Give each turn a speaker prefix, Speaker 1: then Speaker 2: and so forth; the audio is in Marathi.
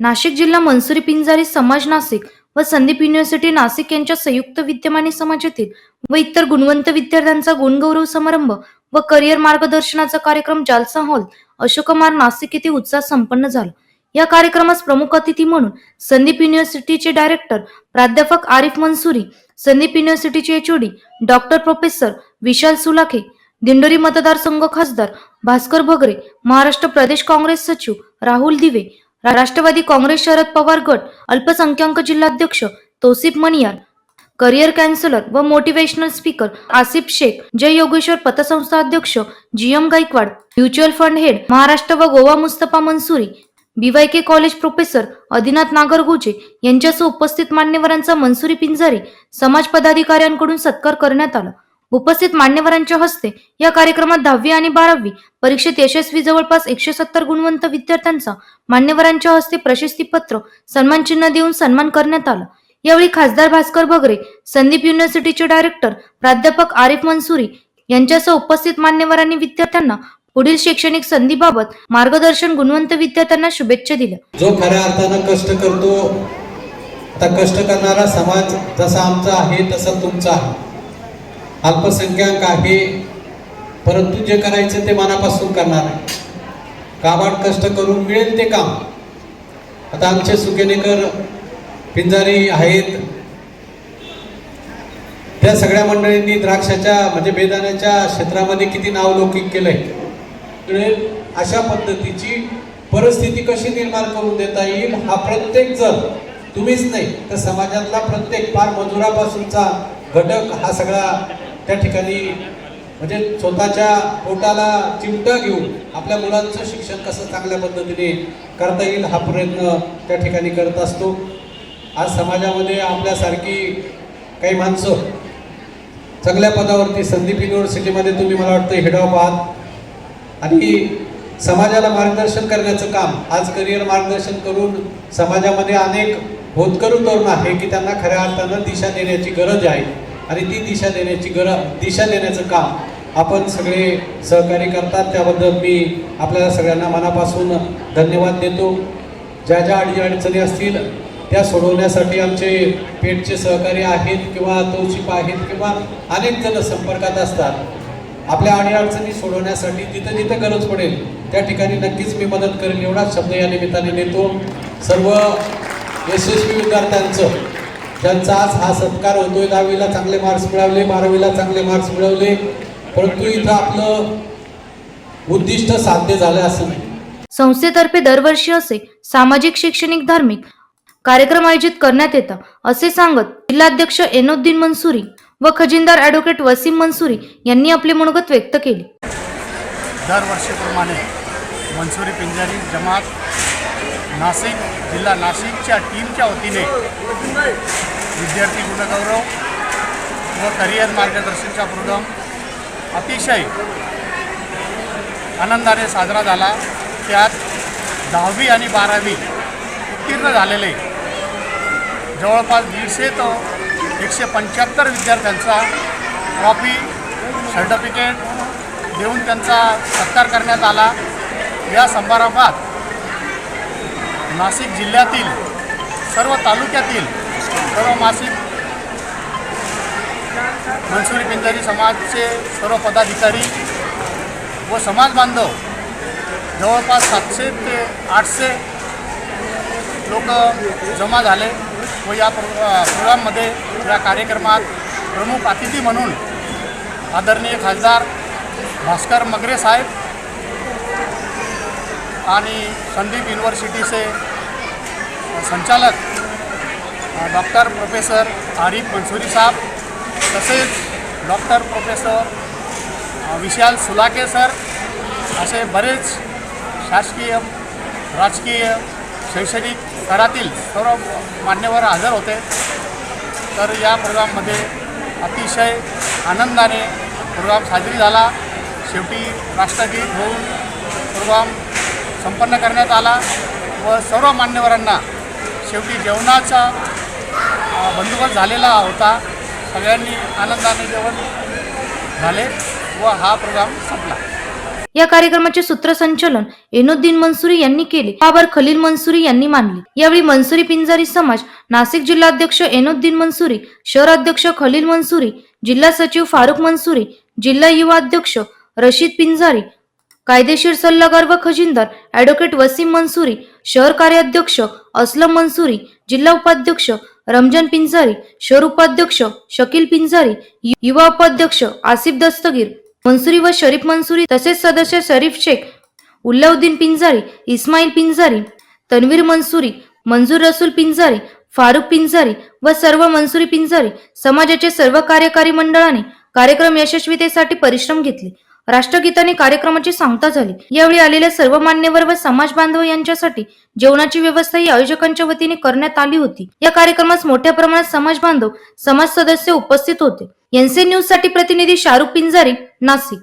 Speaker 1: नाशिक जिल्हा मनसुरी पिंजारी समाज नाशिक व संदीप युनिव्हर्सिटी नाशिक यांच्या संयुक्त विद्यमाने समाजातील व इतर गुणवंत विद्यार्थ्यांचा गुणगौरव समारंभ व करिअर मार्गदर्शनाचा कार्यक्रम जालसा हॉल अशोकमार नाशिक येथे उत्साह संपन्न झाला. या कार्यक्रमास प्रमुख अतिथी म्हणून संदीप युनिव्हर्सिटीचे डायरेक्टर प्राध्यापक Arif Mansuri Sandeep युनिव्हर्सिटीचे HOD doctor professor Vishal Sulakhe Dindori मतदारसंघ खासदार भास्कर भगरे महाराष्ट्र प्रदेश काँग्रेस सचिव राहुल दिवे राष्ट्रवादी काँग्रेस शरद पवार गट अल्पसंख्याक जिल्हाध्यक्ष तोसिफ मणियार करिअर कॅन्सलर व मोटिवेशनल स्पीकर आसिफ शेख जय योगेश्वर पतसंस्था अध्यक्ष G M Gaikwad mutual fund head Maharashtra व Goa Mustafa Mansuri BYK college professor Adinath Nagargoje यांच्यासह उपस्थित मान्यवरांचा मनसुरी पिंजारी समाज पदाधिकाऱ्यांकडून सत्कार करण्यात आला. उपस्थित मान्यवरांच्या हस्ते या कार्यक्रमात दहावी आणि बारावी परीक्षेत यशस्वी जवळपास एकशे सत्तर गुणवंत विद्यार्थ्यांचा मान्यवरांच्या हस्ते प्रशस्तीपत्र सन्मान चिन्ह देऊन सन्मान करण्यात आला. यावेळी खासदार भास्कर भगरे संदीप युनिव्हर्सिटीचे डायरेक्टर प्राध्यापक आरिफ मनसुरी यांच्यासह उपस्थित मान्यवरांनी विद्यार्थ्यांना पुढील शैक्षणिक संधीबाबत मार्गदर्शन गुणवंत विद्यार्थ्यांना शुभेच्छा दिल्या.
Speaker 2: जो खऱ्या अर्थानं कष्ट करतो आता कष्ट करणारा समाज जसा आमचा आहे तसा तुमचा आहे. अल्पसंख्याक आहे. परंतु जे करायचं ते मनापासून करणार आहे. काबाड कष्ट करून मिळेल ते काम. आता आमचे सुकेनेकर पिंजारी आहेत. त्या सगळ्या मंडळींनी द्राक्षाच्या म्हणजे बेदाण्याच्या क्षेत्रामध्ये किती नावलौकिक केलंय. मिळेल अशा पद्धतीची परिस्थिती कशी निर्माण करून देता येईल हा प्रत्येक जण तुम्हीच नाही तर समाजातला प्रत्येक फार मजुरापासूनचा घटक हा सगळा त्या ठिकाणी म्हणजे स्वतःच्या पोटाला चिमटा घेऊन आपल्या मुलांचं शिक्षण कसं चांगल्या पद्धतीने करता येईल हा प्रयत्न त्या ठिकाणी करत असतो. आज समाजामध्ये आपल्यासारखी काही माणसं चांगल्या पदावरती संदीप युनिव्हर्सिटीमध्ये तुम्ही मला वाटतं हेड ऑफ आहात आणि समाजाला मार्गदर्शन करण्याचं काम आज करिअर मार्गदर्शन करून समाजामध्ये अनेक होतकरू तरुण आहे की त्यांना खऱ्या अर्थानं दिशा देण्याची गरज आहे. आणि ती दिशा देण्याची गरज दिशा देण्याचं काम आपण सगळे सहकार्य करतात. त्याबद्दल मी आपल्याला सगळ्यांना मनापासून धन्यवाद देतो. ज्या ज्या अडीअडचणी असतील त्या सोडवण्यासाठी आमचे पेठचे सहकारी आहेत किंवा तोशिप आहेत किंवा अनेक जण संपर्कात असतात. आपल्या अडीअडचणी सोडवण्यासाठी जिथं जिथं गरज पडेल त्या ठिकाणी नक्कीच मी मदत करेन. एवढाच शब्द या निमित्ताने देतो. सर्व यशस्वी विद्यार्थ्यांचं ज्यांचा आज हा सत्कार होतोय दहावीला चांगले मार्क्स मिळवले बारावीला चांगले मार्क्स मिळवले परंतु इथं आपलं उद्दिष्ट साध्य झालं असं नाही.
Speaker 1: संस्थेतर्फे दरवर्षी असे सामाजिक शैक्षणिक धार्मिक कार्यक्रम आयोजित करण्यात येतात असे सांगत जिल्हाध्यक्ष एनोद्दीन मनसुरी व खजिनदार ॲडव्होकेट वसीम मनसुरी यांनी आपले मनोगत व्यक्त केले.
Speaker 3: दरवर्षीप्रमाणे मनसुरी पिंजारी जमात नाशिक जिल्हा नाशिकच्या टीमच्या वतीने विद्यार्थी गुणगौरव व करिअर मार्गदर्शनचा प्रोग्राम अतिशय आनंदाने साजरा झाला. त्यात दहावी आणि बारावी उत्तीर्ण झालेले जवळपास दीडशे तो एकशे पंच्याहत्तर विद्यार्थ्यांचा ट्रॉफी सर्टिफिकेट देऊन त्यांचा सत्कार करण्यात आला. या समारंभात नाशिक जिल्ह्यातील सर्व तालुक्यातील सर्व मासिक मनसुरी पिंजारी समाजचे सर्व पदाधिकारी व समाज बांधव जवळपास सातशे ते आठशे लोक जमा झाले व या प्रो प्रोग्राममध्ये या कार्यक्रमात प्रमुख अतिथी म्हणून आदरणीय खासदार भास्कर मगरे साहेब आणि संदीप युनिव्हर्सिटीचे संचालक डॉक्टर प्रोफेसर आरिफ मंसुरी साहेब तसेच doctor professor Vishal Sulakhe sir असे बरेच शासकीय राजकीय शैक्षणिक स्तरातील सर्व मान्यवर हजर होते. तर या प्रोग्राममध्ये अतिशय आनंदाने प्रोग्राम साजरी झाला. शेवटी राष्ट्रगीत होऊन प्रोग्राम संपन्न करण्यात आला व सर्व मान्यवरांना शेवटी जेवणाचा बंदोबस्त झालेला होता. सगळ्यांनी आनंदाने जेवण झाले व हा प्रोग्राम संपला.
Speaker 1: या कार्यक्रमाचे सूत्रसंचलन एनुद्दीन मनसुरी यांनी केले. आभार खलील मनसुरी यांनी मानले. यावेळी मनसुरी पिंजारी समाज नाशिक जिल्हाध्यक्ष एनुद्दीन मनसुरी शहर अध्यक्ष खलील मनसुरी जिल्हा सचिव फारुख मनसुरी जिल्हा युवा अध्यक्ष रशीद पिंजारी कायदेशीर सल्लागार व खजिनदार ॲडव्होकेट वसीम मनसुरी शहर कार्याध्यक्ष असलम मनसुरी जिल्हा उपाध्यक्ष रमजान पिंजारी शहर उपाध्यक्ष शकील पिंजारी युवा उपाध्यक्ष आसिफ दस्तगीर मनसुरी व शरीफ मनसुरी तसेच सदस्य शरीफ शेख उल्लाउद्दीन पिंजारी इस्माईल पिंजारी तन्वीर मनसुरी मंजूर रसूल पिंजारी फारुख पिंजारी व सर्व मनसुरी पिंजारी समाजाचे सर्व कार्यकारी मंडळाने कार्यक्रम यशस्वीतेसाठी परिश्रम घेतले. राष्ट्रगीताने कार्यक्रमाची सांगता झाली. यावेळी आलेल्या सर्व मान्यवर व समाज बांधव यांच्यासाठी जेवणाची व्यवस्था ही आयोजकांच्या वतीने करण्यात आली होती. या कार्यक्रमास मोठ्या प्रमाणात समाज बांधव समाज सदस्य उपस्थित होते. एनसी न्यूजसाठी प्रतिनिधी शाहरुख पिंजारी नाशिक.